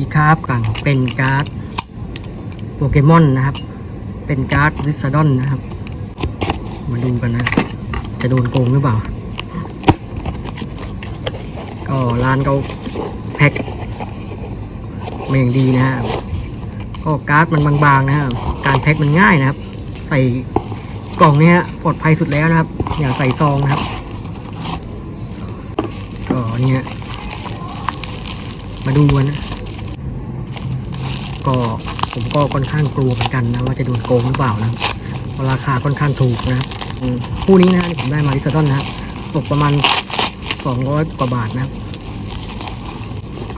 อีคาร์บกังเป็นการ์ดโปเกมอนนะครับ เป็นการ์ดวิสดอนนะครับ มาดูกันนะ จะโดนโกงหรือเปล่า ก็ร้านเขาแพ็คมาอย่างดีนะฮะก็การ์ดมันบางๆนะครับการแพ็คมันง่ายนะครับ ใส่กล่องเนี้ยปลอดภัยสุดแล้วนะครับ อย่าใส่ซองนะครับก็เนี่ยมาดูกันนะ ก็ผมก็ค่อนข้างกลัวเหมือนกันนะว่าจะโดนโกงหรือเปล่านะราคาค่อนข้างถูกนะคู่นี้นะผมได้มาลิซาดอนนะตกประมาณ 200 กว่าบาทนะ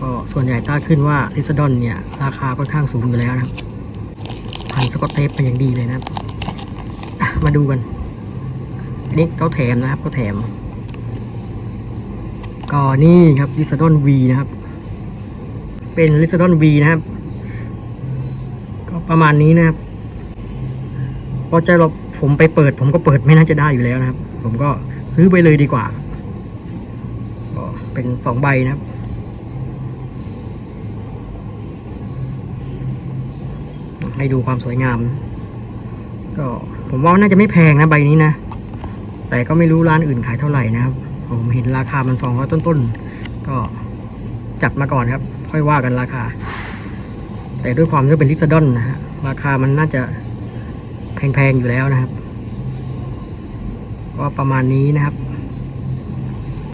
ก็ส่วนใหญ่ถ้าขึ้นว่าลิซาดอนเนี่ย ราคาค่อนข้างสูงอยู่แล้วนะพันสกอตเทปเป็นอย่างดีเลยนะมาดูกัน อันนี้เขาแถมนะครับเขาแถม ก็นี่ครับลิซาดอน V นะครับ เป็นลิซาดอน V นะครับ ก็ประมาณนี้นะครับพอใจเราผมไปเปิด ผมก็เปิดไม่น่าจะได้อยู่แล้วนะครับ ผมก็ซื้อไปเลยดีกว่า ก็เป็นสองใบนะครับให้ดูความสวยงาม ก็ผมว่าน่าจะไม่แพงนะใบนี้นะ แต่ก็ไม่รู้ร้านอื่นขายเท่าไหร่นะครับ ผมเห็นราคามันสองร้อยต้นๆ ก็จัดมาก่อนครับ ค่อยว่ากันราคา แต่ด้วยความที่เป็นลิซดอนนะฮะราคามันน่าจะแพงๆอยู่แล้วนะครับ ก็ประมาณนี้นะครับ